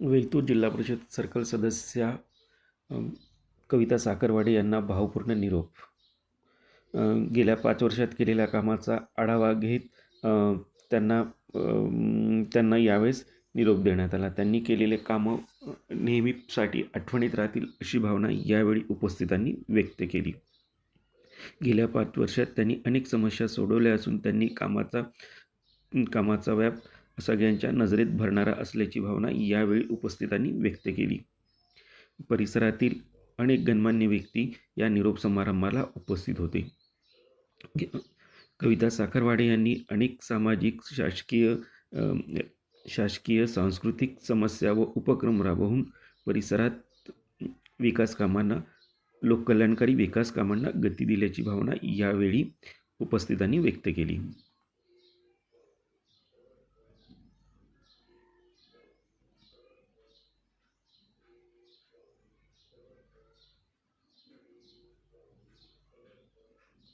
वेलतूर जिल्हा परिषद सर्कल सदस्या कविता साखरवाडे यांना भावपूर्ण निरोप. गेल्या पाच वर्षात केलेल्या कामाचा आढावा घेत त्यांना त्यांना यावेळेस निरोप देण्यात आला. त्यांनी केलेले कामं नेहमीसाठी आठवणीत राहतील अशी भावना यावेळी उपस्थितांनी व्यक्त केली. गेल्या पाच वर्षात त्यांनी अनेक समस्या सोडवल्या असून त्यांनी कामाचा कामाचा व्याप सगळ्यांच्या नजरेत भरणारा असल्याची भावना यावेळी उपस्थितांनी व्यक्त केली. परिसरातील अनेक गणमान्य व्यक्ती या निरोप समारंभाला उपस्थित होते. कविता साखरवाडे यांनी अनेक सामाजिक शासकीय शासकीय सांस्कृतिक समस्या व उपक्रम राबवून परिसरात विकास कामांना लोककल्याणकारी विकास कामांना गती दिल्याची भावना यावेळी उपस्थितांनी व्यक्त केली.